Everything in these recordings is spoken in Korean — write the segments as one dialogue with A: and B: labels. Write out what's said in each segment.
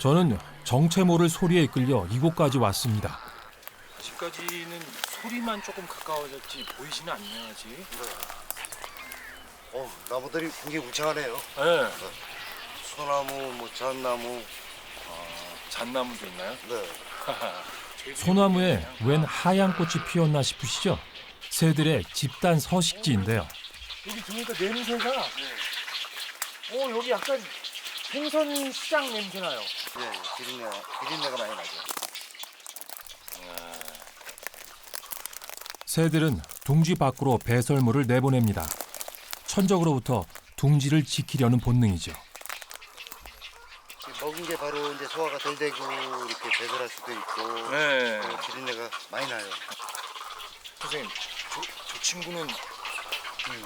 A: 저는 정체 모를 소리에 이끌려 이곳까지 왔습니다.
B: 집까지는 소리만 조금 가까워졌지 보이지는 않네요 아직.
C: 어, 나무들이 굉장히 울창하네요.
B: 네.
C: 소나무, 뭐 잣나무,
B: 잣나무도 있나요?
C: 네.
A: 소나무에 웬 하얀 꽃이 피었나 싶으시죠? 새들의 집단 서식지인데요.
B: 여기 들어오니까 냄새가. 어 여기 약간 생선 시장 냄새 나요.
C: 네, 비린내, 비린내가 많이 나죠.
A: 새들은 둥지 밖으로 배설물을 내보냅니다. 천적으로부터 둥지를 지키려는 본능이죠.
C: 먹은 게 바로 이제 소화가 덜 되고 이렇게 배설할 수도 있고
B: 네.
C: 어, 비린내가 많이 나요.
B: 선생님 저, 저 친구는
C: 음.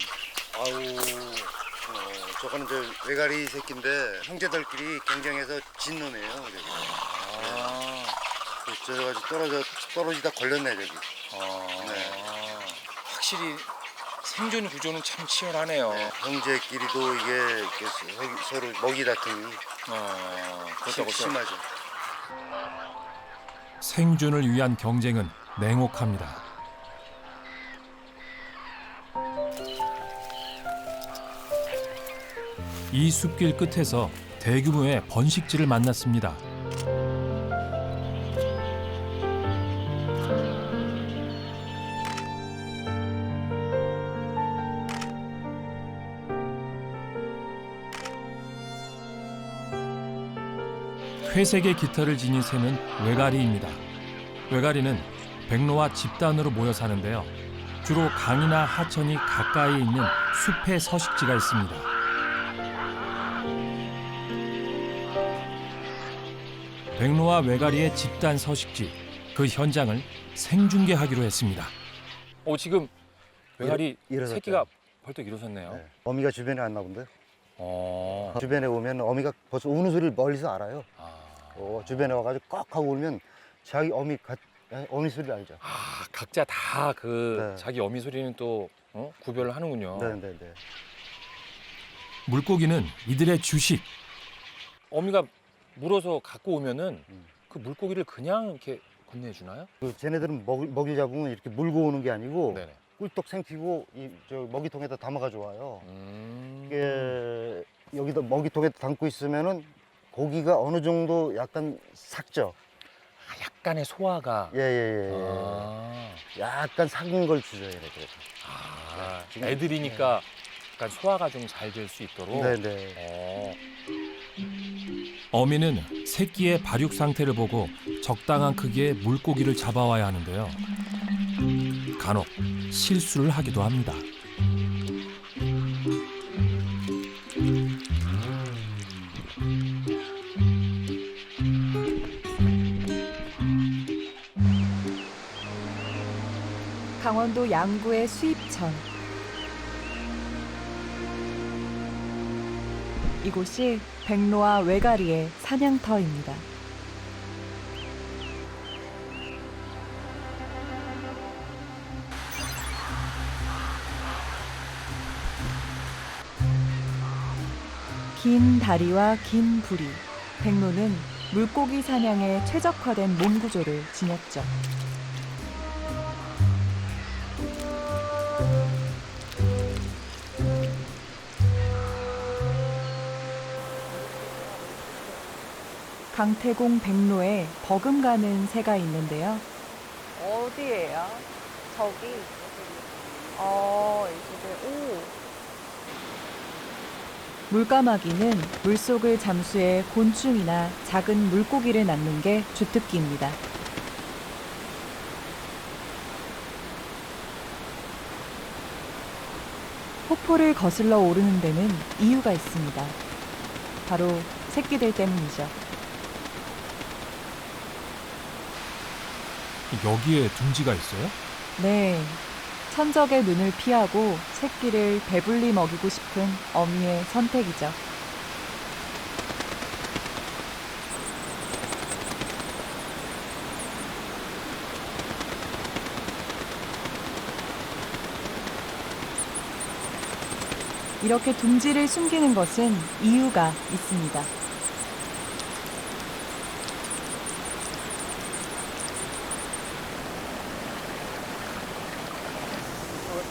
C: 아우, 어, 저거는 저 외가리 새끼인데 형제들끼리 경쟁해서 진 놈이에요. 저기.
B: 아.
C: 저래가지고 떨어져 떨어지다 걸렸네 저기.
B: 아.
C: 네.
B: 확실히 생존 구조는 참 치열하네요.
C: 네, 형제끼리도 이게 이렇게 서- 서로 먹이 다툼이
B: 어, 그렇다고
C: 심, 심하죠.
A: 생존을 위한 경쟁은 냉혹합니다. 이 숲길 끝에서 대규모의 번식지를 만났습니다. 회색의 깃털을 지닌 새는 외가리입니다. 외가리는 백로와 집단으로 모여 사는데요. 주로 강이나 하천이 가까이 있는 숲의 서식지가 있습니다. 백로와 외가리의 집단 서식지, 그 현장을 생중계하기로 했습니다.
B: 어 지금 외가리
C: 일- 일어섰죠.
B: 새끼가 벌떡 일어섰네요.
C: 네. 어미가 주변에 왔나 본데.
B: 어.
C: 주변에 오면 어미가 벌써 우는 소리를 멀리서 알아요.
B: 아.
C: 어, 주변에 와가지고 꺽 하고 울면 자기 어미 가, 에, 어미 소리를 알죠.
B: 아, 각자 다 그
C: 네.
B: 자기 어미 소리는 또 어? 구별을 하는군요.
C: 네, 네, 네.
A: 물고기는 이들의 주식,
B: 어미가 물어서 갖고 오면은
C: 음.
B: 그 물고기를 그냥 이렇게 건네주나요?
C: 그 쟤네들은 먹이, 먹이 잡으면 이렇게 물고 오는 게 아니고
B: 네네.
C: 꿀떡 생피고 이 저 먹이통에다 담아가지고 와요.
B: 음.
C: 이게 여기다 먹이통에 담고 있으면은 고기가 어느 정도 약간 삭죠.
B: 아, 약간의 소화가.
C: 예, 예, 예. 예.
B: 아.
C: 약간 삭은 걸 주죠, 얘네들.
B: 아, 애들이니까 약간 소화가 좀 잘 될 수 있도록.
C: 네, 네.
B: 어.
A: 어미는 새끼의 발육 상태를 보고 적당한 크기의 물고기를 잡아와야 하는데요. 간혹 실수를 하기도 합니다.
D: 강원도 양구의 수입천. 이곳이 백로와 외가리의 사냥터입니다. 긴 다리와 긴 부리. 백로는 물고기 사냥에 최적화된 몸 구조를 지녔죠. 강태공 백로에 버금가는 새가 있는데요.
E: 어디예요? 저기. 어, 이쪽에. 오.
D: 물까마귀는 물속을 잠수해 곤충이나 작은 물고기를 낳는 게 주특기입니다. 폭포를 거슬러 오르는 데는 이유가 있습니다. 바로 새끼들 때문이죠.
A: 여기에 둥지가 있어요?
D: 네. 천적의 눈을 피하고 새끼를 배불리 먹이고 싶은 어미의 선택이죠. 이렇게 둥지를 숨기는 것은 이유가 있습니다.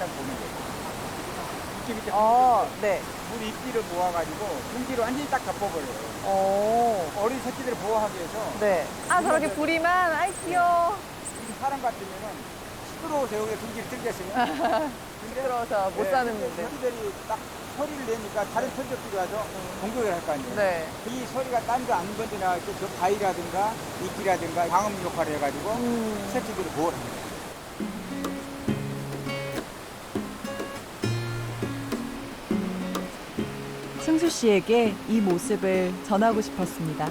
F: 살짝 보면 돼요. 이렇게 밑에
E: 어, 네.
F: 물 입기를 모아가지고 둥지로 완전히 딱 덮어버려요.
E: 오.
F: 어린 새끼들을 보호하기 위해서
E: 네. 아, 저렇게 부리만. 아이, 귀여워.
F: 이 사람 같으면은 시끄러워서 여기 둥지를 들겠어요.
E: 시끄러워서 못 사는 분들.
F: 새끼들이 딱 소리를 내니까 다른 천적들이 와서 공격을 할 거 아니에요.
E: 네.
F: 이 소리가 딴데안 번져나갈 때저 바위라든가 이끼라든가 방음 역할을 해가지고
E: 음.
F: 새끼들을 보호를 합니다.
D: 승수 씨에게 이 모습을 전하고 싶었습니다.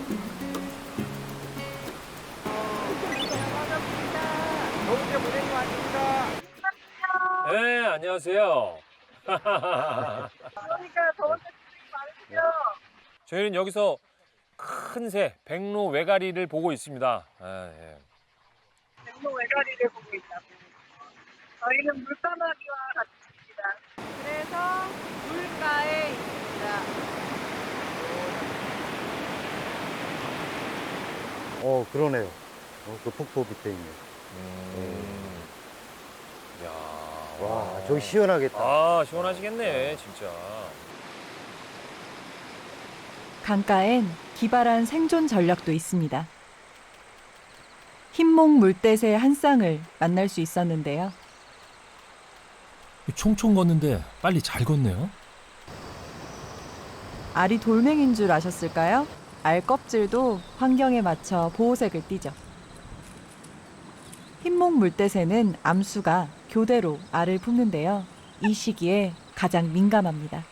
A: 네, 안녕하세요.
E: 그러니까 더운데
A: 저희는 여기서 큰 새, 백로 외가리를 보고 있습니다. 아, 예.
G: 백로 외가리를 보고 있다고. 저희는 물까마귀와 같이 있습니다.
E: 그래서 물가에 있습니다.
C: 어 그러네요. 어, 그 폭포 밑에 있네.
A: 음. 야,
C: 와 저기 시원하겠다.
A: 아, 시원하시겠네, 진짜.
D: 강가엔 기발한 생존 전략도 있습니다. 흰목 물대새 한 쌍을 만날 수 있었는데요.
A: 총총 걷는데 빨리 잘 걷네요.
D: 알이 돌멩인 줄 아셨을까요? 알 껍질도 환경에 맞춰 보호색을 띠죠. 흰목 물대새는 암수가 교대로 알을 품는데요. 이 시기에 가장 민감합니다.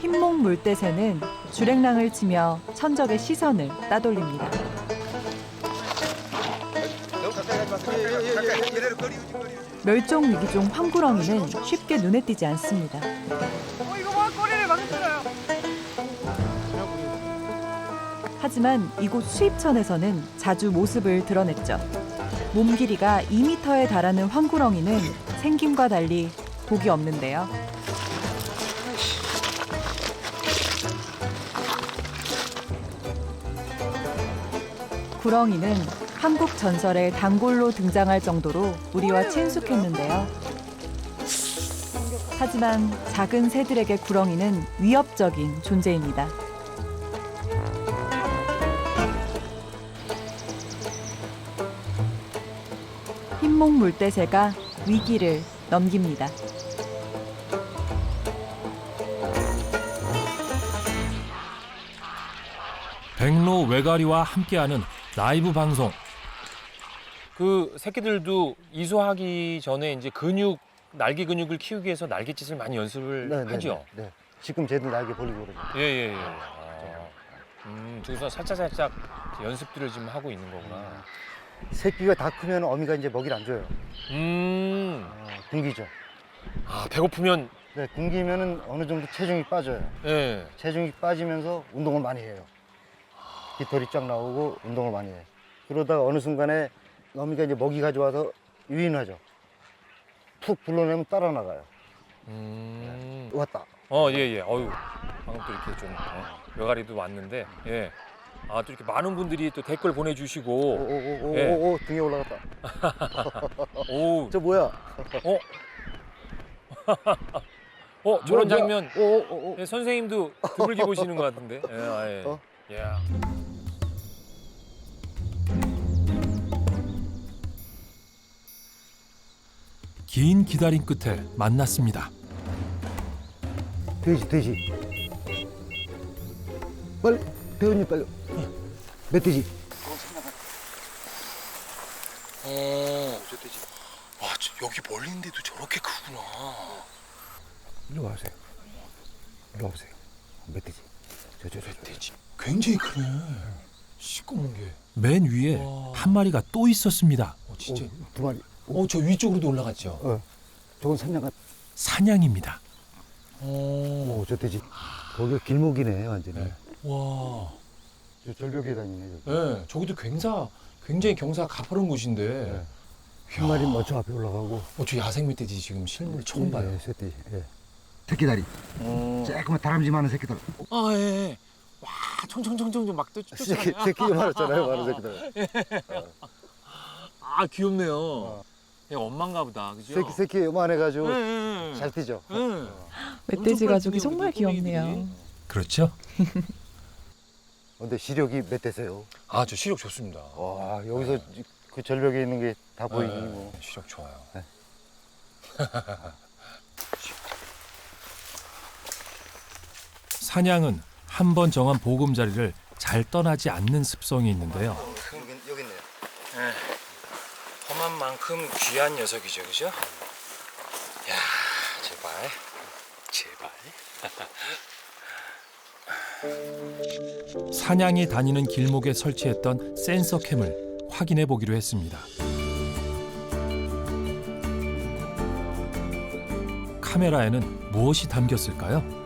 D: 흰목 물대새는 주랭랑을 치며 천적의 시선을 따돌립니다. 멸종 위기종 황구렁이는 쉽게 눈에 띄지 않습니다.
E: 어.
D: 하지만 이곳 수입천에서는 자주 모습을 드러냈죠. 몸 길이가 2m에 달하는 황구렁이는 생김과 달리 독이 없는데요. 구렁이는 한국 전설의 단골로 등장할 정도로 우리와 친숙했는데요. 하지만 작은 새들에게 구렁이는 위협적인 존재입니다. 흰목 물대새가 위기를 넘깁니다.
A: 백로 외가리와 함께하는 라이브 방송. 그 새끼들도 이소하기 전에 이제 근육 날개 근육을 키우기 위해서 날갯짓을 많이 연습을
C: 네, 네,
A: 하죠.
C: 네, 네. 지금 쟤도 날개 벌리고 그러죠.
A: 예예예. 아, 음, 저기서 살짝 살짝 연습들을 지금 하고 있는 거구나.
C: 새끼가 다 크면 어미가 이제 먹이를 안 줘요.
A: 음,
C: 어, 굶기죠.
A: 아 배고프면
C: 네, 굶기면은 어느 정도 체중이 빠져요.
A: 예.
C: 체중이 빠지면서 운동을 많이 해요. 깃털이 쫙 나오고 운동을 많이 해요. 그러다가 어느 순간에 어미가 이제 먹이 가져와서 유인하죠. 푹 불러내면 따라 나가요.
A: 음.
C: 왔다.
A: 어, 예, 예. 어유 방금 또 이렇게 좀 어, 외가리도 왔는데, 예. 아, 또 이렇게 많은 분들이 또 댓글 보내주시고,
C: 오오오오
A: 예.
C: 오, 등에 올라갔다.
A: 오,
C: 저 뭐야?
A: 어, 어, 저런 장면,
C: 오오오.
A: 예, 선생님도 드물게 보시는 것 같은데. 예, 아, 예.
C: 어?
A: 예. 긴 기다림 끝에 만났습니다.
C: 돼지 돼지. 빨리 배우님 빨리. 멧돼지.
B: 어, 저 돼지. 와, 저 여기 멀리 있는데도 저렇게 크구나.
C: 일로 와보세요. 일로 와보세요. 멧돼지. 저저 저.
B: 돼지. 굉장히 크네. 시꺼먼 게.
A: 맨 위에
B: 와.
A: 한 마리가 또 있었습니다.
B: 어, 진짜.
C: 두 마리.
B: 어, 저 위쪽으로도 올라갔죠.
C: 어. 저건 산양가.
A: 사냥입니다.
B: 어.
C: 오, 저 돼지. 거기가 길목이네 완전히.
B: 네. 와.
C: 저 절벽에 다니네. 저기.
B: 예, 저기도 굉장히 굉장히 경사가 가파른 곳인데.
C: 네. 한 마리 먼저 앞에 올라가고.
B: 어, 저 야생 멧돼지 지금 실물 처음 봐요.
C: 예, 새끼. 예. 새끼다리.
B: 어.
C: 조그만 다람쥐 많은 새끼들.
B: 아, 예. 예. 와, 청청청청 막또
C: 새끼, 새끼 많았잖아요, 많은 새끼들.
B: 아, 귀엽네요. 얘 엄마인가 보다. 그죠?
C: 새끼, 새끼 요만해가지고
B: 예, 예, 예.
C: 잘 뛰죠.
B: 예.
D: 멧돼지 가족이 정말 귀엽네요.
A: 그렇죠?
C: 근데 시력이 몇 대세요?
B: 아, 저 시력 좋습니다.
C: 와, 여기서 그 절벽에 있는 게 다 보이니
B: 네,
C: 뭐.
B: 시력 좋아요.
A: 사냥은 한 번 정한 보금자리를 잘 떠나지 않는 습성이 있는데요.
C: 여기, 여기 있네요.
B: 만큼 귀한 녀석이죠, 그죠? 야, 제발, 제발.
A: 사냥이 다니는 길목에 설치했던 센서 캠을 확인해 보기로 했습니다. 카메라에는 무엇이 담겼을까요?